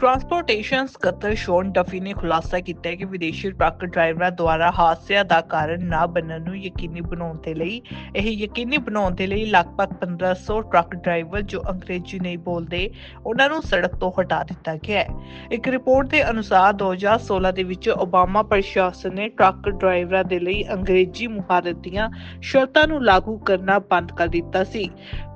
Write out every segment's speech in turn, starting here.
Transportation ਸਕੱਤਰ shown Duffy ਨੇ ਖੁਲਾਸਾ ਕੀਤਾ ਹੈ ਕਿ ਵਿਦੇਸ਼ੀ ਟਰੱਕ ਡਰਾਈਵਰਾਂ ਦੁਆਰਾ ਹਾਦਸਿਆਂ ਦਾ ਕਾਰਨ ਨਾ ਬਣਨ ਨੂੰ ਯਕੀਨੀ ਬਣਾਉਣ ਦੇ ਲਈ, ਇਹ ਯਕੀਨੀ ਬਣਾਉਣ ਦੇ ਲਈ ਲਗਭਗ 1500 ਟਰੱਕ ਡਰਾਈਵਰ ਜੋ ਅੰਗਰੇਜ਼ੀ ਨਹੀਂ ਬੋਲਦੇ, ਉਹਨਾਂ ਨੂੰ ਸੜਕ ਤੋਂ ਹਟਾ ਦਿੱਤਾ ਗਿਆ ਹੈ। ਇੱਕ ਰਿਪੋਰਟ ਦੇ ਅਨੁਸਾਰ 2016 ਦੇ ਵਿੱਚ ਓਬਾਮਾ ਪ੍ਰਸ਼ਾਸਨ ਨੇ ਟਰੱਕ ਡਰਾਈਵਰਾਂ ਦੇ ਲਈ ਅੰਗਰੇਜ਼ੀ ਮੁਹਾਰਤ ਦੀਆਂ ਸ਼ਰਤਾਂ ਨੂੰ ਲਾਗੂ ਕਰਨਾ ਬੰਦ ਕਰ ਦਿੱਤਾ ਸੀ।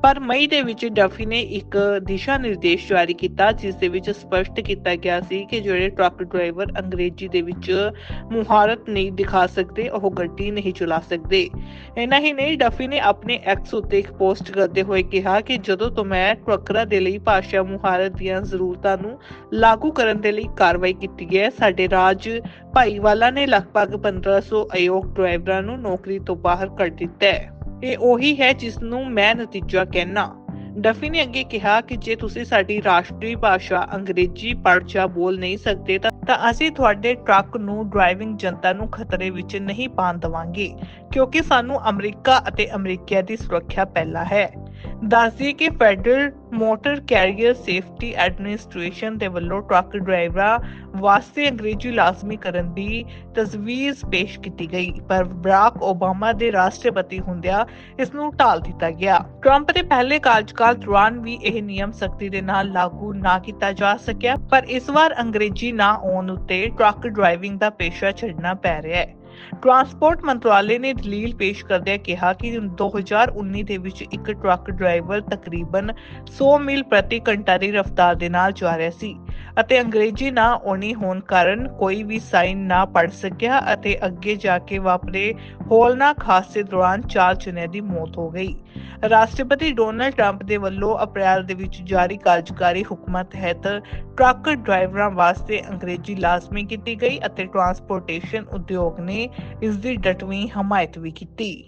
ਪਰ ਮਈ ਦੇ ਵਿੱਚ ਡਫੀ ਨੇ ਇੱਕ ਦਿਸ਼ਾ ਨਿਰਦੇਸ਼ ਜਾਰੀ ਕੀਤਾ, ਜਿਸ ਦੇ ਵਿੱਚ ਸਪਸ਼ਟ ਕੀਤਾ ਗਿਆ ਸੀ ਕਿ ਜਿਹੜੇ ਟਰੱਕ ਡਰਾਈਵਰ ਅੰਗਰੇਜ਼ੀ ਦੇ ਵਿੱਚ ਮੁਹਾਰਤ ਨਹੀਂ ਦਿਖਾ ਸਕਦੇ, ਉਹ ਗੱਡੀ ਨਹੀਂ ਚਲਾ ਸਕਦੇ। ਇਨਾ ਹੀ ਨਹੀਂ, ਡਫੀ ਨੇ ਆਪਣੇ ਐਕਸ ਉੱਤੇ ਇੱਕ ਪੋਸਟ ਕਰਦੇ ਹੋਏ ਕਿਹਾ ਕਿ ਜਦੋਂ ਤੋਂ ਮੈਂ ਟਰੱਕਰਾਂ ਦੇ ਲਈ ਭਾਸ਼ਾ ਮੁਹਾਰਤ ਦੀਆਂ ਜ਼ਰੂਰਤਾਂ ਨੂੰ ਲਾਗੂ ਕਰਨ ਦੇ ਲਈ ਕਾਰਵਾਈ ਕੀਤੀ ਹੈ, ਸਾਡੇ ਰਾਜ ਭਾਈਵਾਲਾ ਨੇ ਲਗਭਗ 1500 ਅਯੋਗ ਡਰਾਈਵਰਾਂ ਨੂੰ ਨੌਕਰੀ ਤੋਂ ਬਾਹਰ ਕਰ ਦਿੱਤਾ ਹੈ। ਇਹ ਉਹੀ ਹੈ ਜਿਸ ਨੂੰ ਮੈਂ ਨਤੀਜਾ ਕਹਿਣਾ ਡਫੀ ਨੇ ਅੱਗੇ ਕਿਹਾ ਕਿ ਜੇ ਤੁਸੀਂ ਸਾਡੀ ਰਾਸ਼ਟਰੀ ਭਾਸ਼ਾ ਅੰਗਰੇਜ਼ੀ ਪੜ੍ਹ ਜਾਂ ਬੋਲ ਨਹੀਂ ਸਕਦੇ ਤਾਂ ਤਾਂ ਅਸੀਂ ਤੁਹਾਡੇ ਟਰੱਕ ਨੂੰ ਡਰਾਈਵਿੰਗ ਜਨਤਾ ਨੂੰ ਖਤਰੇ ਵਿੱਚ ਨਹੀਂ ਪਾਉਣ ਦੇਵਾਂਗੇ, ਕਿਉਂਕਿ ਸਾਨੂੰ ਅਮਰੀਕਾ ਅਤੇ ਅਮਰੀਕੀਆਂ ਦੀ ਸੁਰੱਖਿਆ ਪਹਿਲਾ ਹੈ। ਦੱਸਦੀ ਕਿ federal motor carrier safety administration ਦੇ ਵੱਲੋਂ ਟਰੱਕ ਡਰਾਈਵਰਾਂ ਵਾਸਤੇ ਅੰਗਰੇਜ਼ੀ ਲਾਜ਼ਮੀ ਕਰਨ ਦੀ ਤਜਵੀਜ਼ ਪੇਸ਼ ਕੀਤੀ ਗਈ, ਪਰ ਬਰਾਕ ਓਬਾਮਾ ਦੇ ਰਾਸ਼ਟਰਪਤੀ ਹੁੰਦਿਆਂ ਇਸ ਨੂੰ ਟਾਲ ਦਿੱਤਾ ਗਿਆ। ਟਰੰਪ ਦੇ ਪਹਿਲੇ ਕਾਰਜਕਾਲ ਦੌਰਾਨ ਵੀ ਇਹ ਨਿਯਮ ਸਖਤੀ ਦੇ ਨਾਲ ਲਾਗੂ ਨਾ ਕੀਤਾ ਜਾ ਸਕਿਆ, ਪਰ ਇਸ ਵਾਰ ਅੰਗਰੇਜ਼ੀ ਨਾ ਆਉਣ ਉੱਤੇ ਟਰੱਕ ਡਰਾਈਵਿੰਗ ਦਾ ਪੇਸ਼ਾ ਛੱਡਣਾ ਪੈ ਰਿਹਾ ਹੈ। ਟਰਾਂਸਪੋਰਟ ਮੰਤਰਾਲੇ ਨੇ ਦਲੀਲ ਪੇਸ਼ ਕਰਦਿਆਂ ਕਿਹਾ ਕਿ 2019 ਦੇ ਵਿੱਚ ਇੱਕ ਟਰੱਕ ਡਰਾਈਵਰ ਤਕਰੀਬਨ 100 ਮੀਲ ਪ੍ਰਤੀ ਘੰਟਾ ਦੀ ਰਫ਼ਤਾਰ ਦੇ ਨਾਲ ਜਾ ਰਿਹਾ ਸੀ। ਅਤੇ ਅੰਗਰੇਜ਼ੀ ਨਾ ਆਉਣੀ ਹੋਣ ਕਾਰਨ ਕੋਈ ਵੀ ਸਾਈਨ ਨਾ ਪੜ ਸਕਿਆ ਅਤੇ ਅੱਗੇ ਜਾ ਕੇ ਵਾਪਰੇ ਹੋਲਨਾਕ ਹਾਦਸੇ ਦੌਰਾਨ ਚਾਰ ਜਣਿਆਂ ਦੀ ਮੌਤ ਹੋ ਗਈ। ਰਾਸ਼ਟਰਪਤੀ ਡੋਨਲਡ ਟਰੰਪ ਦੇ ਵੱਲੋਂ ਅਪ੍ਰੈਲ ਦੇ ਵਿੱਚ ਜਾਰੀ ਕਾਰਜਕਾਰੀ ਹੁਕਮਾਂ ਤਹਿਤ ਟਰੱਕ ਡਰਾਈਵਰਾਂ ਵਾਸਤੇ ਅੰਗਰੇਜ਼ੀ ਲਾਜ਼ਮੀ ਕੀਤੀ ਗਈ ਅਤੇ ਟਰਾਂਸਪੋਰਟੇਸ਼ਨ ਉਦਯੋਗ ਨੇ ਇਸ ਦੀ ਡਟਵੀਂ ਹਮਾਇਤ ਵੀ ਕੀਤੀ।